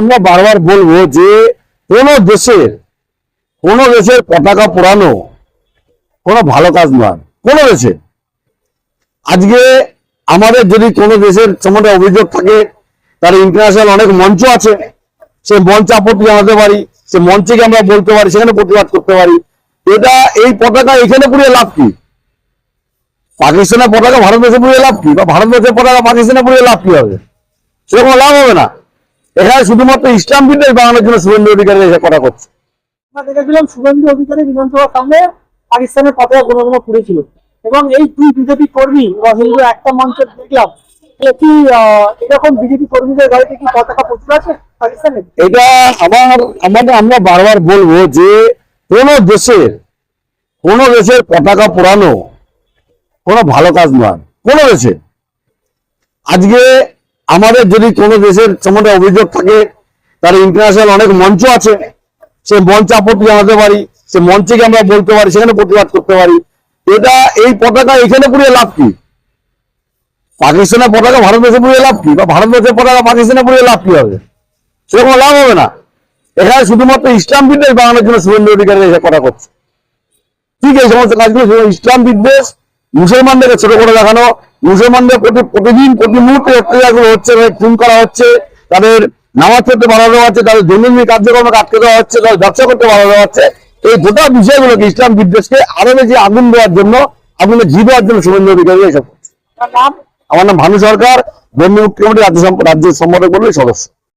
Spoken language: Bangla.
আমরা বারবার বলব যে কোন দেশের কোন দেশের পতাকা পোড়ানো কোনো ভালো কাজ নয়। কোন দেশে আজকে আমাদের যদি কোনো দেশের সম্বন্ধে অভিযোগ থাকে, তার ইন্টারন্যাশনাল অনেক মঞ্চ আছে। সে মঞ্চে আপত্তি জানাতে পারি, সে মঞ্চে গিয়ে আমরা বলতে পারি, সেখানে প্রতিবাদ করতে পারি। এটা এই পতাকা এখানে পুড়িয়ে লাভ কি? পাকিস্তানের পতাকা ভারতবর্ষে পুড়িয়ে লাভ কি? বা ভারতবর্ষের পতাকা পাকিস্তানে পুড়িয়ে লাভ কি হবে সেরকম লাভ হবে না। এখানে শুধুমাত্র ইসলাম বিদ্বেষ বাংলার জন্য শুভেন্দু অধিকারী এসে কথা করছে। দেখেছিলাম শুভেন্দু অধিকারী বিধানসভার সামনে পাকিস্তানের পতাকা কোনো কোনো পুড়েছিল। এবং এই দুই বিজেপি কর্মী হিন্দু একটা মঞ্চে দেখলাম কি আহ, এরকম বিজেপি কর্মীদের গাড়িতে কি পতাকা আছে পাকিস্তানে এটা আমার আমাদের আমরা বারবার বলব যে কোন দেশের কোন দেশের পতাকা পোড়ানো কোনো ভালো কাজ নয়। কোন দেশে আজকে আমাদের যদি কোনো দেশের সম্বন্ধে অভিযোগ থাকে, তার ইন্টারন্যাশনাল অনেক মঞ্চ আছে। সে মঞ্চ আপত্তি জানাতে পারি, সে মঞ্চে গিয়ে আমরা বলতে পারি, সেখানে প্রতিবাদ করতে পারি। এটা এই পতাকা এখানে পুড়িয়ে লাভ কি? পাকিস্তানের পতাকা ভারতবর্ষে পুড়িয়ে লাভ কি? বা ভারতবর্ষের পতাকা পাকিস্তানে পুড়িয়ে লাভ কি হবে? সেরকম লাভ হবে না। এখানে শুধুমাত্র ইসলাম বিদ্বেষ বাংলার জন্য শুভেন্দু অধিকারী এসে কথা করছে। ঠিক এই সমস্ত কাজগুলো ইসলাম বিদ্বেষ মুসলমানদেরকে ছোট করে দেখানো। মুসলমানদের প্রতি প্রতিদিন প্রতি মুহূর্তে অত্যাচারগুলো হচ্ছে তাদের খুন করা হচ্ছে তাদের নামাজ পড়তে বাধা দেওয়া হচ্ছে তাদের দৈনন্দিন কার্যক্রমকে আটকে দেওয়া হচ্ছে তাদের ব্যবসা করতে বাধা দেওয়া হচ্ছে। এই গোটা বিষয়গুলোকে ইসলাম বিদ্বেষকে আরও বেশি আগুন দেওয়ার জন্য আগুনে ঘি দেওয়ার জন্য শুভেন্দু অধিকারী এসব করছে। আমার নাম ভানু সরকার বন্ধু মুখ্যমন্ত্রী রাজ্য সম্পাদক বলে সদস্য।